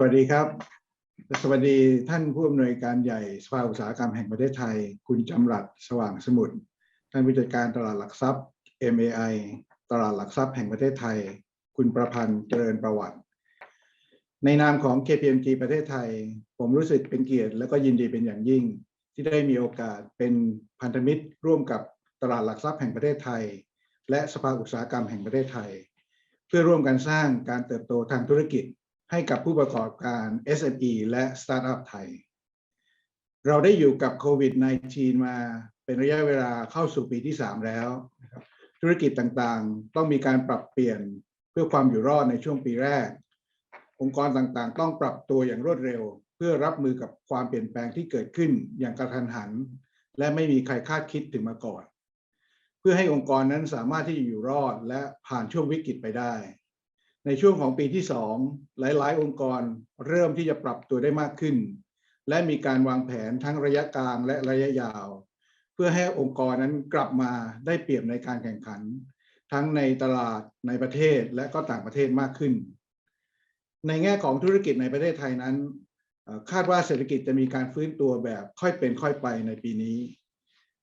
สวัสดีครับ สวัสดีท่านผู้อำนวยการใหญ่สภาอุตสาหกรรมแห่งประเทศไทย คุณจำรัดสว่างสมุทรท่านผู้จัดการตลาดหลักทรัพย์ MAI ตลาดหลักทรัพย์แห่งประเทศไทย คุณประพันธ์เจริญประวัติ ในนามของ KPMG ประเทศไทย ผมรู้สึกเป็นเกียรติและก็ยินดีเป็นอย่างยิ่ง ที่ได้มีโอกาสเป็นพันธมิตร ร่วมกับตลาดหลักทรัพย์แห่งประเทศไทย และสภาอุตสาหกรรมแห่งประเทศไทย เพื่อร่วมกันสร้างการเติบโตทางธุรกิจ ให้กับผู้ประกอบการ SME และสตาร์ทอัพไทย เราได้อยู่กับโควิด -19 มาเป็นระยะเวลาเข้าสู่ปีที่ 3 แล้วนะครับธุรกิจต่างๆ ต้องมีการปรับเปลี่ยนเพื่อความอยู่รอดในช่วงปีแรก องค์กรต่างๆ ต้องปรับตัวอย่างรวดเร็ว เพื่อรับมือกับความเปลี่ยนแปลงที่เกิดขึ้นอย่างกระทันหัน และไม่มีใครคาดคิดถึงมาก่อน เพื่อให้องค์กรนั้นสามารถที่จะอยู่รอดและผ่านช่วงวิกฤตไปได้ ในช่วงของปีที่ 2 หลาย ๆ องค์กรเริ่มที่จะปรับตัวได้มากขึ้น และมีการวางแผนทั้งระยะกลางและระยะยาว เพื่อให้องค์กรนั้นกลับมาได้เปรียบในการแข่งขัน ทั้งในตลาดในประเทศและก็ต่างประเทศมากขึ้น ในแง่ของธุรกิจในประเทศไทยนั้น คาดว่าเศรษฐกิจจะมีการฟื้นตัวแบบค่อยเป็นค่อยไปในปีนี้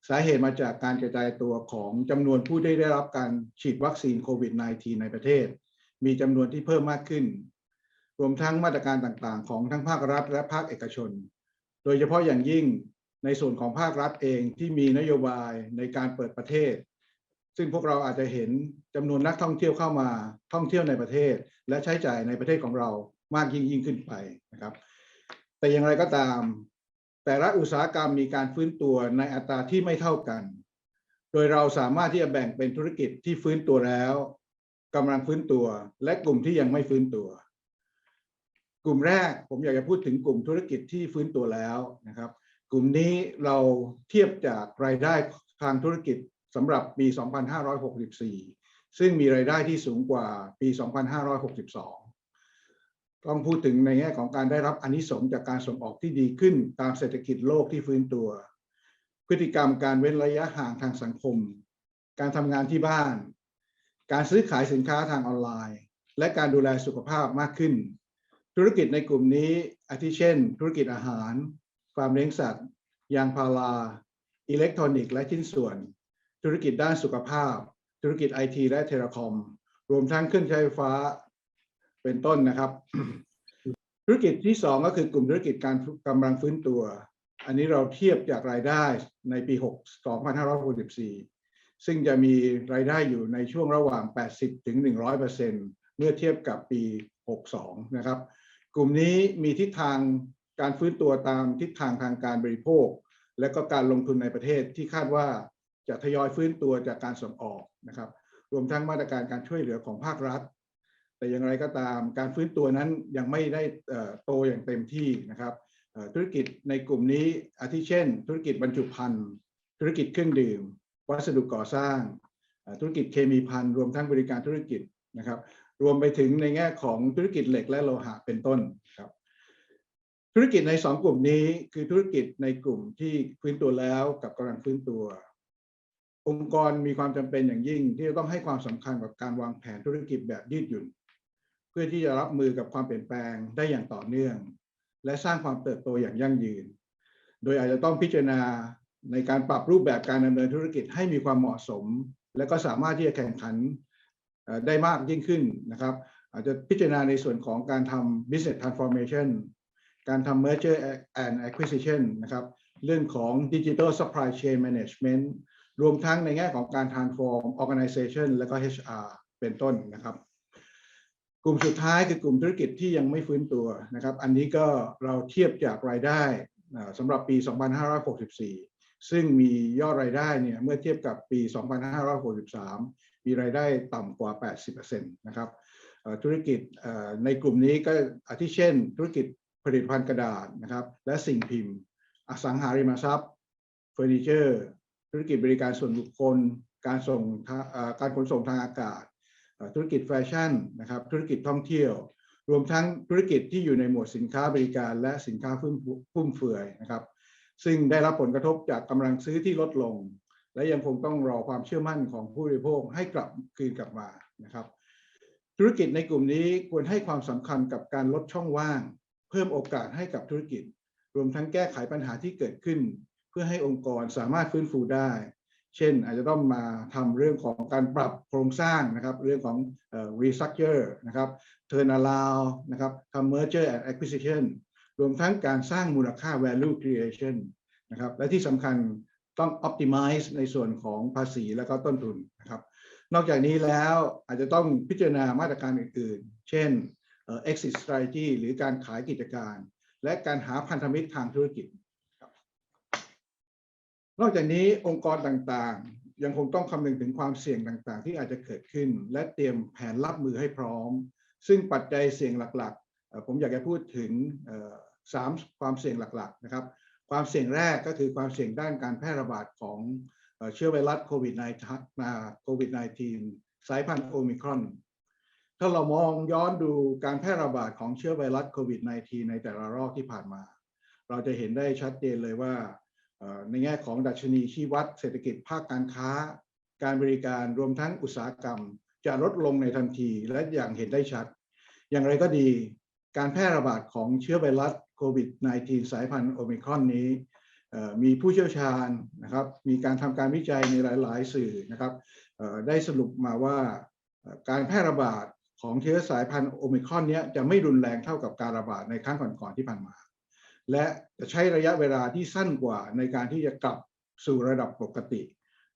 สาเหตุมาจากการกระจายตัวของจำนวนผู้ได้ได้รับการฉีดวัคซีนโควิด -19 ในประเทศ มีจำนวนที่เพิ่มมากขึ้น รวมทั้งมาตรการต่างๆ ของทั้งภาครัฐและภาคเอกชน โดยเฉพาะอย่างยิ่งในส่วนของภาครัฐเองที่มีนโยบายในการเปิดประเทศ ซึ่งพวกเราอาจจะเห็นจำนวนนักท่องเที่ยวเข้ามาท่องเที่ยวในประเทศ และใช้จ่ายในประเทศของเรามากยิ่งยิ่งขึ้นไปนะครับ แต่อย่างไรก็ตาม แต่ละอุตสาหกรรมมีการฟื้นตัวในอัตราที่ไม่เท่ากัน โดยเราสามารถที่จะแบ่งเป็นธุรกิจที่ฟื้นตัวแล้ว กำลังฟื้นตัว และกลุ่มที่ยังไม่ฟื้นตัว กลุ่มแรกผมอยากจะพูดถึงกลุ่มธุรกิจที่ฟื้นตัวแล้วนะครับ กลุ่มนี้เราเทียบจากรายได้ทางธุรกิจสำหรับปี 2564 ซึ่งมีรายได้ที่สูงกว่าปี 2562 ต้องพูดถึงในแง่ของการได้รับอนิสงจากการส่งออกที่ดีขึ้นตามเศรษฐกิจโลกที่ฟื้นตัว พฤติกรรมการเว้นระยะห่างทางสังคม การทำงานที่บ้าน การซื้อขายสินค้าทางออนไลน์ และการดูแลสุขภาพมากขึ้น ธุรกิจในกลุ่มนี้อาทิเช่น ธุรกิจอาหาร ฟาร์มเลี้ยงสัตว์ ยางพารา อิเล็กทรอนิกส์และชิ้นส่วน ธุรกิจด้านสุขภาพ ธุรกิจไอทีและเทเลคอม รวมทั้งเครื่องใช้ไฟฟ้าเป็นต้นนะครับ ธุรกิจที่สองก็คือกลุ่มธุรกิจการกำลังฟื้นตัว อันนี้เราเทียบจากรายได้ในปี 6 2564 ซึ่งจะมีรายได้อยู่ในช่วงระหว่าง 80 ถึง 100%เมื่อเทียบกับปี 62 นะครับ กลุ่มนี้มีทิศทางการฟื้นตัวตามทิศทางทางการบริโภค และก็การลงทุนในประเทศที่คาดว่าจะทยอยฟื้นตัวจากการส่งออกนะครับ รวมทั้งมาตรการการช่วยเหลือของภาครัฐ แต่อย่างไรก็ตามการฟื้นตัวนั้นยังไม่ได้โตอย่างเต็มที่นะครับธุรกิจในกลุ่มนี้อาทิเช่น ธุรกิจบรรจุภัณฑ์ ธุรกิจเครื่องดื่ม วัสดุก่อสร้าง ธุรกิจเคมีภัณฑ์รวมทั้งบริการธุรกิจนะครับ รวมไปถึงในแง่ของธุรกิจเหล็กและโลหะเป็นต้นครับ ธุรกิจในสองกลุ่มนี้คือธุรกิจในกลุ่มที่ฟื้นตัวแล้วกับกำลังฟื้นตัว องค์กรมีความจำเป็นอย่างยิ่ง ที่จะต้องให้ความสำคัญกับการวางแผนธุรกิจแบบยืดหยุ่น เพื่อที่จะรับมือกับความเปลี่ยนแปลงได้อย่างต่อเนื่อง และสร้างความเติบโตอย่างยั่งยืน โดยอาจจะต้องพิจารณา ในการปรับรูปแบบการดำเนินธุรกิจให้มีความเหมาะสม และก็สามารถที่จะแข่งขันได้มากยิ่งขึ้นนะครับ อาจจะพิจารณาในส่วนของการทำ business transformation การทำ merger and acquisition นะครับ เรื่องของ digital supply chain management รวมทั้งในแง่ของการ transform organization และก็ HR เป็นต้นนะครับ กลุ่มสุดท้ายคือกลุ่มธุรกิจที่ยังไม่ฟื้นตัวนะครับ อันนี้ก็เราเทียบจากรายได้สำหรับปี 2564 ซึ่งมียอดรายได้เนี่ยเมื่อเทียบกับปี 2563 มีรายได้ต่ำกว่า 80%นะครับธุรกิจในกลุ่มนี้ก็อาทิเช่น ธุรกิจผลิตภัณฑ์กระดาษนะครับและสิ่งพิมพ์ อสังหาริมทรัพย์เฟอร์นิเจอร์ ธุรกิจบริการส่วนบุคคล การส่งการขนส่งทางอากาศ ธุรกิจแฟชั่นนะครับธุรกิจท่องเที่ยว รวมทั้งธุรกิจที่อยู่ในหมวดสินค้าบริการและสินค้าฟุ่มเฟือยนะครับ ซึ่งได้รับผลกระทบจากกำลังซื้อที่ลดลง และยังคงต้องรอความเชื่อมั่นของผู้บริโภคให้กลับคืนกลับมานะครับธุรกิจในกลุ่มนี้ควรให้ความสำคัญกับการลดช่องว่าง เพิ่มโอกาสให้กับธุรกิจ รวมทั้งแก้ไขปัญหาที่เกิดขึ้น เพื่อให้องค์กรสามารถฟื้นฟูได้ เช่น อาจจะต้องมาทำเรื่องของการปรับโครงสร้างนะครับ เรื่องของเอ่อ restructure นะครับ turn around นะครับทำ merger and acquisition รว รวมทั้งการสร้างมูลค่า value creation นะครับและที่สำคัญต้อง optimize ในส่วนของภาษีและก็ต้นทุนนะครับ นอกจากนี้แล้วอาจจะต้องพิจารณามาตรการอื่นๆ เช่น exit strategy หรือการขายกิจการ และการหาพันธมิตรทางธุรกิจ นอกจากนี้องค์กรต่างๆ ยังคงต้องคำนึงถึงความเสี่ยงต่างๆ ที่อาจจะเกิดขึ้น และเตรียมแผนรับมือให้พร้อม ซึ่งปัจจัยเสี่ยงหลักๆ ผมอยากจะพูดถึง เอ่อสามความเสี่ยงหลักๆนะครับ ความเสี่ยงแรกก็คือความเสี่ยงด้านการแพร่ระบาดของเชื้อไวรัสโควิด -19 โควิด -19 สายพันธุ์โอมิครอน ถ้าเรามองย้อนดูการแพร่ระบาดของเชื้อไวรัสโควิด -19 ในแต่ละรอบที่ผ่านมา เราจะเห็นได้ชัดเจนเลยว่าในแง่ของดัชนีชี้วัดเศรษฐกิจภาคการค้า การบริการรวมทั้งอุตสาหกรรม จะลดลงในทันทีและอย่างเห็นได้ชัด อย่างไรก็ดี การแพร่ระบาดของเชื้อไวรัส โควิด -19 สายพันธุ์โอมิครอนนี้มีผู้เชี่ยวชาญนะครับมีการทำการวิจัยในหลาย ๆ สื่อนะครับได้สรุปมาว่าการแพร่ระบาดของเชื้อสายพันธุ์โอมิครอนนี้จะไม่รุนแรงเท่ากับการระบาดในครั้งก่อน ๆ ที่ผ่านมา และจะใช้ระยะเวลาที่สั้นกว่าในการที่จะกลับสู่ระดับปกติ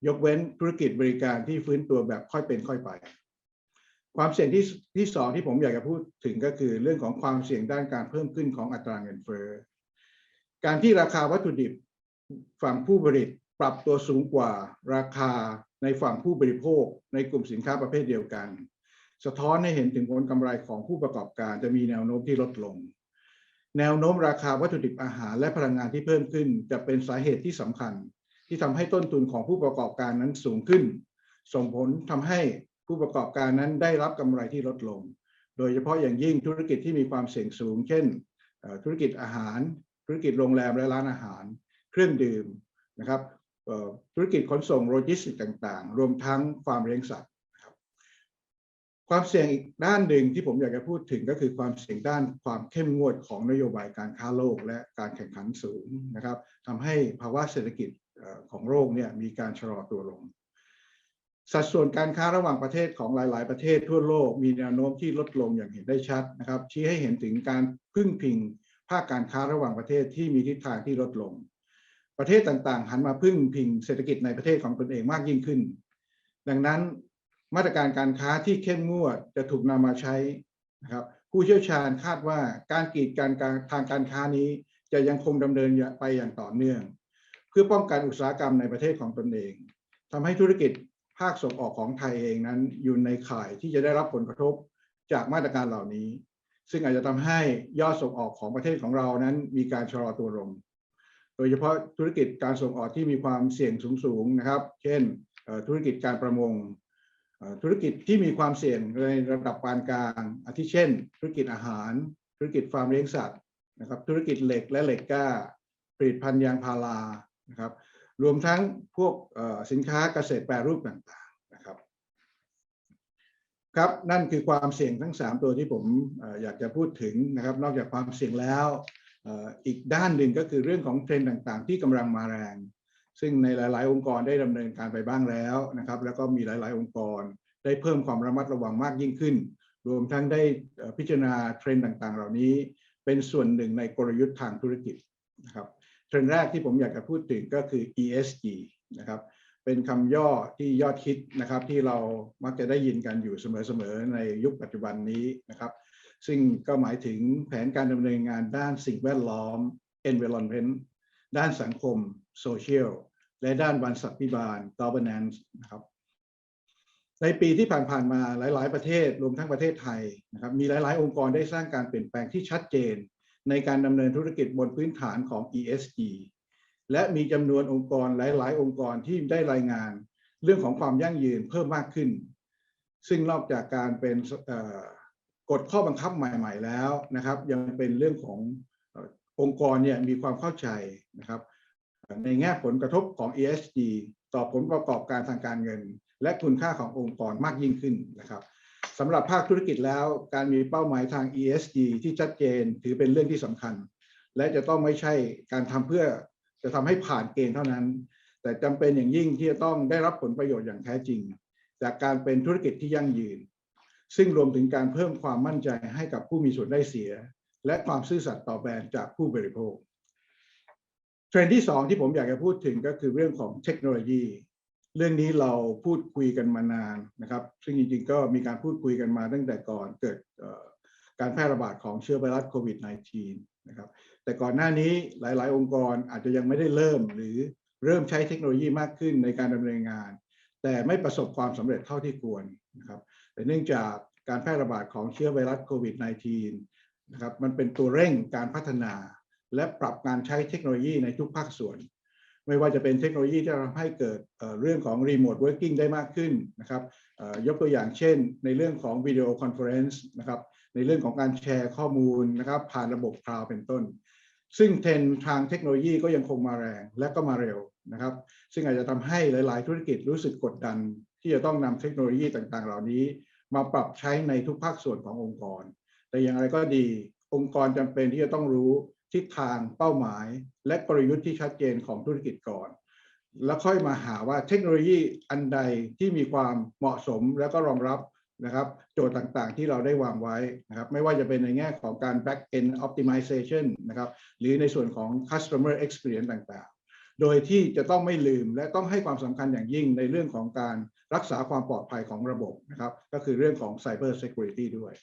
ยกเว้นธุรกิจบริการที่ฟื้นตัวแบบค่อยเป็นค่อยไป ความเสี่ยงที่ที่สองที่ผมอยากจะพูดถึงก็คือเรื่องของความเสี่ยงด้านการเพิ่มขึ้นของอัตราเงินเฟ้อการที่ราคาวัตถุดิบฝั่งผู้ผลิตปรับตัวสูงกว่าราคาในฝั่งผู้บริโภค ในกลุ่มสินค้าประเภทเดียวกัน สะท้อนให้เห็นถึงผลกำไรของผู้ประกอบการจะมีแนวโน้มที่ลดลง แนวโน้มราคาวัตถุดิบอาหารและพลังงานที่เพิ่มขึ้น จะเป็นสาเหตุที่สำคัญ ที่ทำให้ต้นทุนของผู้ประกอบการนั้นสูงขึ้น ส่งผลทำให้ ผู้ประกอบการนั้นได้รับกำไรที่ลดลง โดยเฉพาะอย่างยิ่งธุรกิจที่มีความเสี่ยงสูง เช่น ธุรกิจอาหาร ธุรกิจโรงแรมและร้านอาหาร เครื่องดื่มนะครับธุรกิจขนส่งโลจิสติกต่างๆ รวมทั้งฟาร์มเลี้ยงสัตว์ครับความเสี่ยงอีกด้านหนึ่งที่ผมอยากจะพูดถึงก็คือความเสี่ยงด้านความเข้มงวดของนโยบายการค้าโลกและการแข่งขันสูงนะครับทำให้ภาวะเศรษฐกิจของโลกเนี่ยมีการชะลอตัวลง สัดส่วนการค้าระหว่างประเทศของหลาย ๆ ประเทศทั่วโลกมีแนวโน้มที่ลดลงอย่างเห็นได้ชัดนะครับ ชี้ให้เห็นถึงการพึ่งพิงภาคการค้าระหว่างประเทศที่มีทิศทางที่ลดลง ประเทศต่างๆ หันมาพึ่งพิงเศรษฐกิจในประเทศของตนเองมากยิ่งขึ้น ดังนั้นมาตรการการค้าที่เข้มงวดจะถูกนำมาใช้นะครับผู้เชี่ยวชาญคาดว่าการกีดการทางการค้านี้จะยังคงดำเนินไปอย่างต่อเนื่อง เพื่อป้องกันอุตสาหกรรมในประเทศของตนเองทำให้ธุรกิจ ภาคส่งออกของไทยเองนั้นอยู่ในข่ายที่จะได้รับผลกระทบจากมาตรการเหล่านี้ ซึ่งอาจจะทำให้ยอดส่งออกของประเทศของเรานั้นมีการชะลอตัวลง โดยเฉพาะธุรกิจการส่งออกที่มีความเสี่ยงสูงๆนะครับ เช่นธุรกิจการประมงธุรกิจที่มีความเสี่ยงในระดับปานกลาง อาทิเช่น ธุรกิจอาหาร ธุรกิจฟาร์มเลี้ยงสัตว์นะครับ ธุรกิจเหล็กและเหล็กกล้า ผลิตภัณฑ์ยางพารานะครับ รวมทั้งพวกสินค้าเกษตรแปรรูปต่างๆนะครับ ครับนั่นคือความเสี่ยงทั้ง 3 ตัวที่ผมอยากจะพูดถึงนะครับ นอกจากความเสี่ยงแล้วอีกด้านหนึ่งก็คือเรื่องของเทรนด์ต่างๆ ที่กำลังมาแรง ซึ่งในหลาย ๆ องค์กรได้ดำเนินการไปบ้างแล้วนะครับ แล้วก็มีหลาย ๆ องค์กร ได้เพิ่มความระมัดระวังมากยิ่งขึ้น รวมทั้งได้พิจารณาเทรนด์ต่างๆ เหล่านี้ เป็นส่วนหนึ่งในกลยุทธ์ทางธุรกิจนะครับ เทรนด์แรกที่ผมอยากจะพูดถึงก็คือ ESG นะครับเป็นคำย่อที่ยอดฮิตนะครับที่เรามักจะได้ยินกันอยู่เสมอๆ ในยุคปัจจุบันนี้นะครับซึ่งก็หมายถึงแผนการดำเนินงานด้านสิ่งแวดล้อม environment ด้านสังคม social และด้านบรรษัทพิบาล governance นะครับในปีที่ผ่านๆมาหลาย ๆ ประเทศรวมทั้งประเทศไทยนะครับมีหลาย ๆ องค์กรได้สร้างการเปลี่ยนแปลงที่ชัดเจน ในการดำเนินธุรกิจบนพื้นฐานของ ESG และมีจำนวนองค์กรหลาย ๆ องค์กรที่ได้รายงาน เรื่องของความยั่งยืนเพิ่มมากขึ้น ซึ่งนอกจากการเป็นกฎข้อบังคับใหม่ ๆ แล้วนะครับ ยังเป็นเรื่องขององค์กรเนี่ยมีความเข้าใจนะครับ ในแง่ผลกระทบของ ESG ต่อผลประกอบการทางการเงิน และคุณค่าขององค์กรมากยิ่งขึ้นนะครับ สำหรับภาคธุรกิจแล้ว การมีเป้าหมายทาง ESG ที่ชัดเจนถือเป็นเรื่องที่สำคัญ และจะต้องไม่ใช่การทำเพื่อจะทำให้ผ่านเกณฑ์เท่านั้น แต่จำเป็นอย่างยิ่งที่จะต้องได้รับผลประโยชน์อย่างแท้จริง จากการเป็นธุรกิจที่ยั่งยืน ซึ่งรวมถึงการเพิ่มความมั่นใจให้กับผู้มีส่วนได้เสีย และความซื่อสัตย์ต่อแบรนด์จากผู้บริโภคเทรนด์ที่สองที่ผมอยากจะพูดถึงก็คือเรื่องของเทคโนโลยี เรื่องนี้เราพูดคุยกันมานานนะครับ ซึ่งจริงๆ ก็มีการพูดคุยกันมาตั้งแต่ก่อนเกิดการแพร่ระบาดของเชื้อไวรัสโควิด -19 นะครับ แต่ก่อนหน้านี้หลายๆ องค์กรอาจจะยังไม่ได้เริ่มหรือเริ่มใช้เทคโนโลยีมากขึ้นในการดำเนินงาน แต่ไม่ประสบความสำเร็จเท่าที่ควรนะครับแต่เนื่องจากการแพร่ระบาดของเชื้อไวรัสโควิด -19 นะครับมันเป็นตัวเร่งการพัฒนาและปรับการใช้เทคโนโลยีในทุกภาคส่วน ไม่ว่าจะเป็นเทคโนโลยีที่ทำให้เกิดเรื่องของ Remote Working ได้มากขึ้นนะครับยกตัวอย่างเช่น ในเรื่องของวิดีโอคอนเฟอเรนซ์นะครับในเรื่องของการแชร์ข้อมูลนะครับผ่านระบบคลาวด์เป็นต้น ซึ่งเทรนทางเทคโนโลยีก็ยังคงมาแรงและก็มาเร็วนะครับ ซึ่งอาจจะทำให้หลาย ๆ ธุรกิจรู้สึกกดดัน ที่จะต้องนำเทคโนโลยีต่าง ๆ เหล่านี้ มาปรับใช้ในทุกภาคส่วนขององค์กร แต่อย่างไรก็ดีองค์กรจำเป็นที่จะต้องรู้ ทิศทางเป้าหมาย และกลยุทธ์ที่ชัดเจนของธุรกิจก่อน แล้วค่อยมาหาว่าเทคโนโลยีอันใดที่มีความเหมาะสมและก็รองรับนะครับโจทย์ต่างๆที่เราได้วางไว้นะครับไม่ว่าจะเป็นในแง่ของการ back end optimization นะครับหรือในส่วนของ customer experience ต่างๆ โดยที่จะต้องไม่ลืมและต้องให้ความสำคัญอย่างยิ่งในเรื่องของการรักษาความปลอดภัยของระบบนะครับก็คือเรื่องของ cyber security ด้วย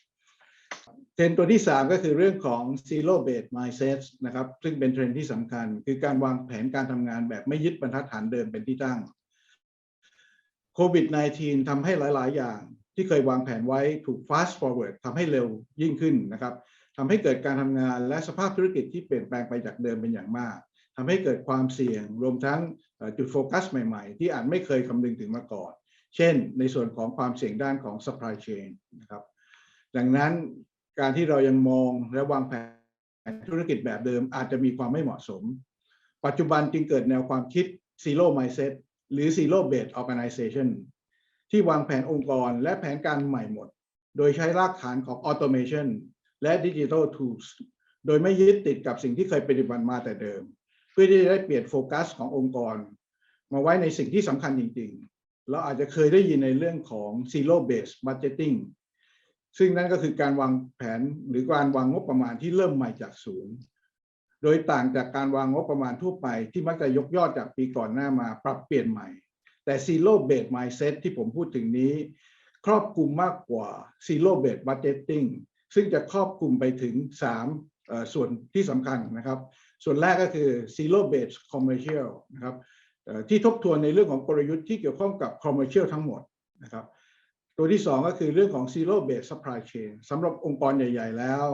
เทรนตัวที่ 3 ก็คือเรื่องของ zero based mindset นะครับซึ่งเป็นเทรนที่สำคัญ คือการวางแผนการทำงานแบบไม่ยึดบรรทัดฐานเดิมเป็นที่ตั้งโควิด -19 ทำให้หลาย ๆ อย่างที่เคยวางแผนไว้ถูก fast forward ทำให้เร็วยิ่งขึ้นนะครับทำให้เกิดการทำงานและสภาพธุรกิจที่เปลี่ยนแปลงไปจากเดิมเป็นอย่างมากทำให้เกิดความเสี่ยงรวมทั้งจุดโฟกัสใหม่ ๆ ที่อาจไม่เคยคำนึงถึงมาก่อน เช่น ในส่วนของความเสี่ยงด้านของ supply chain นะครับ ดังนั้นการที่เรายังมองและวางแผนธุรกิจแบบเดิม อาจจะมีความไม่เหมาะสม ปัจจุบันจึงเกิดแนวความคิด zero mindset หรือ zero based organization ที่วางแผนองค์กรและแผนการใหม่หมด โดยใช้รากฐานของ automation และ digital tools โดยไม่ยึดติดกับสิ่งที่เคยปฏิบัติมาแต่เดิม เพื่อที่จะได้เปลี่ยนโฟกัสขององค์กร มาไว้ในสิ่งที่สำคัญจริง ๆ เราอาจจะเคยได้ยินในเรื่องของ zero based budgeting ซึ่งนั่นก็คือการวางแผนหรือการวางงบประมาณที่เริ่มใหม่จากศูนย์ โดยต่างจากการวางงบประมาณทั่วไปที่มักจะยกยอดจากปีก่อนหน้ามาปรับเปลี่ยนใหม่ แต่ zero based mindset ที่ผมพูดถึงนี้ ครอบคลุมมากกว่า zero based budgeting ซึ่งจะครอบคลุมไปถึง 3 ส่วนที่สำคัญนะครับ ส่วนแรกก็คือ zero based commercial นะครับที่ทบทวนในเรื่องของกลยุทธ์ที่เกี่ยวข้องกับ commercial ทั้งหมดนะครับ ตัวที่ 2 ก็คือเรื่องของ zero based supply chain สำหรับองค์กรใหญ่ ๆ แล้ว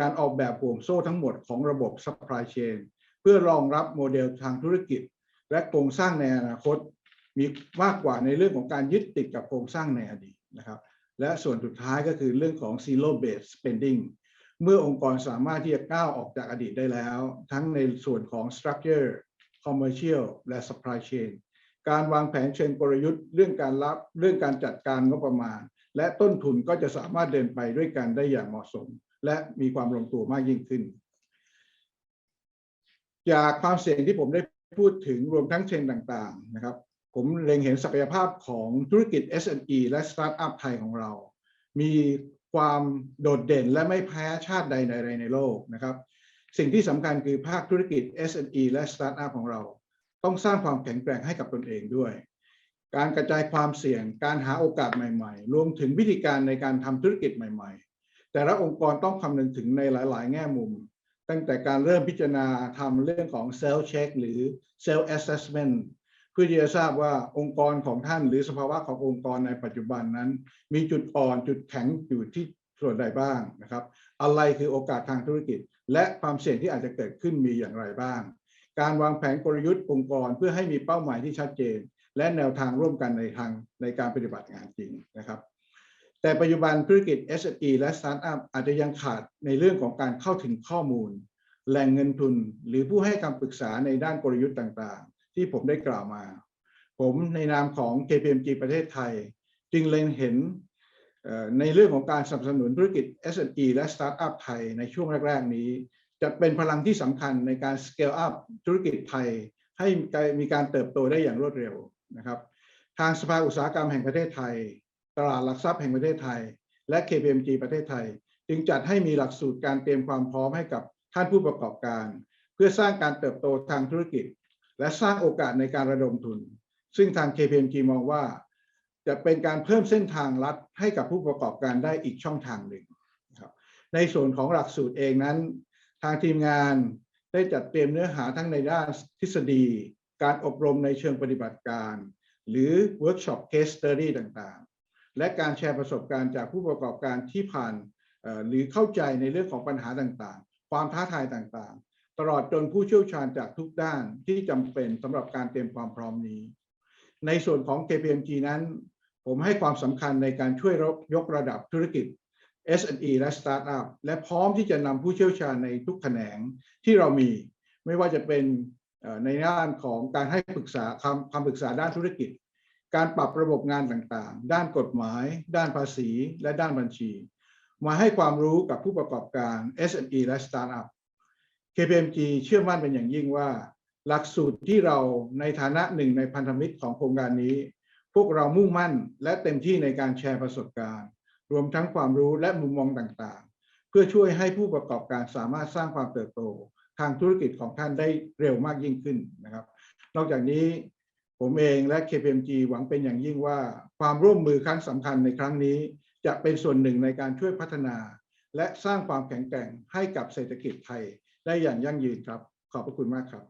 การออกแบบห่วงโซ่ทั้งหมดของระบบ supply chain เพื่อรองรับโมเดลทางธุรกิจ และโครงสร้างในอนาคต มีมากกว่าในเรื่องของการยึดติดกับโครงสร้างในอดีตนะครับ และส่วนสุดท้ายก็คือเรื่องของ zero based spending เมื่อองค์กรสามารถที่จะก้าวออกจากอดีตได้แล้ว ทั้งในส่วนของ structure commercial และ supply chain การวางแผนเชิงกลยุทธ์เรื่องการรับเรื่องการจัดการงบประมาณ และต้นทุนก็จะสามารถเดินไปด้วยกันได้อย่างเหมาะสม และมีความลงตัวมากยิ่งขึ้น จากความเสี่ยงที่ผมได้พูดถึงรวมทั้งเทรนต่างๆนะครับ ผมเล็งเห็นศักยภาพของธุรกิจ SME และสตาร์ทอัพไทยของเรา มีความโดดเด่นและไม่แพ้ชาติใดในในโลกนะครับ สิ่งที่สำคัญคือภาคธุรกิจ SME และสตาร์ทอัพของเรา ต้องสร้างความแข็งแกร่งให้กับตนเองด้วย การกระจายความเสี่ยง การหาโอกาสใหม่ ๆ รวมถึงวิธีการในการทำธุรกิจใหม่ ๆ แต่ละองค์กรต้องคำนึงถึงในหลาย ๆ แง่มุม ตั้งแต่การเริ่มพิจารณาทำเรื่องของ self check หรือ self assessment เพื่อที่จะทราบว่าองค์กรของท่านหรือสภาวะขององค์กรในปัจจุบันนั้น มีจุดอ่อนจุดแข็งอยู่ที่ส่วนใดบ้างนะครับ อะไรคือโอกาสทางธุรกิจ และความเสี่ยงที่อาจจะเกิดขึ้นมีอย่างไรบ้าง การวางแผนกลยุทธ์องค์กรเพื่อให้มีเป้าหมายที่ชัดเจน และแนวทางร่วมกันในทางในการปฏิบัติงานจริงนะครับ แต่ปัจจุบันธุรกิจ SME และ Startup อาจจะยังขาดในเรื่องของการเข้าถึงข้อมูล แหล่งเงินทุน หรือผู้ให้คำปรึกษาในด้านกลยุทธ์ต่างๆ ที่ผมได้กล่าวมา ผมในนามของ KPMG ประเทศไทย จึงเล็งเห็นในเรื่องของการสนับสนุนธุรกิจ SME และสตาร์ทอัพไทยในช่วงแรก ๆ นี้ จะเป็นพลังที่สำคัญในการ scale up ธุรกิจไทย ให้มีการเติบโตได้อย่างรวดเร็วนะครับ ทางสภาอุตสาหกรรมแห่งประเทศไทย ตลาดหลักทรัพย์แห่งประเทศไทย และ KPMG ประเทศไทย จึงจัดให้มีหลักสูตรการเตรียมความพร้อมให้กับท่านผู้ประกอบการ เพื่อสร้างการเติบโตทางธุรกิจ และสร้างโอกาสในการระดมทุน ซึ่งทาง KPMG มองว่า จะเป็นการเพิ่มเส้นทางลัดให้กับผู้ประกอบการได้อีกช่องทางหนึ่งในส่วนของหลักสูตรเองนั้น ทางทีมงานได้จัดเตรียมเนื้อหาทั้งในด้านทฤษฎี การอบรมในเชิงปฏิบัติการ หรือเวิร์กช็อป case study ต่างๆ และการแชร์ประสบการณ์จากผู้ประกอบการที่ผ่านหรือเข้าใจในเรื่องของปัญหาต่างๆ ความท้าทายต่างๆ ตลอดจนผู้เชี่ยวชาญจากทุกด้านที่จำเป็นสำหรับการเตรียมความพร้อมนี้ ในส่วนของ KPMG นั้น ผมให้ความสำคัญในการช่วยยกระดับธุรกิจ SME และ Startup และพร้อมที่จะนำผู้เชี่ยวชาญในทุกแขนงที่เรามี ไม่ว่าจะเป็นในด้านของการให้ปรึกษาคำคำปรึกษาด้านธุรกิจ การปรับระบบงานต่างๆ ด้านกฎหมาย ด้านภาษี และด้านบัญชี มาให้ความรู้กับผู้ประกอบการ SME และ Startup KPMG เชื่อมั่นเป็นอย่างยิ่งว่า หลักสูตรที่เราในฐานะหนึ่งในพันธมิตรของโครงการนี้ พวกเรามุ่งมั่นและเต็มที่ในการแชร์ประสบการณ์ รวมทั้งความรู้และมุมมองต่างๆ เพื่อช่วยให้ผู้ประกอบการสามารถสร้างความเติบโต ทางธุรกิจของท่านได้เร็วมากยิ่งขึ้นนะครับ นอกจากนี้ผมเองและ KPMG หวังเป็นอย่างยิ่งว่า ความร่วมมือครั้งสำคัญในครั้งนี้ จะเป็นส่วนหนึ่งในการช่วยพัฒนา และสร้างความแข็งแกร่งให้กับเศรษฐกิจไทยได้อย่างยั่งยืนครับ ขอบพระคุณมากครับ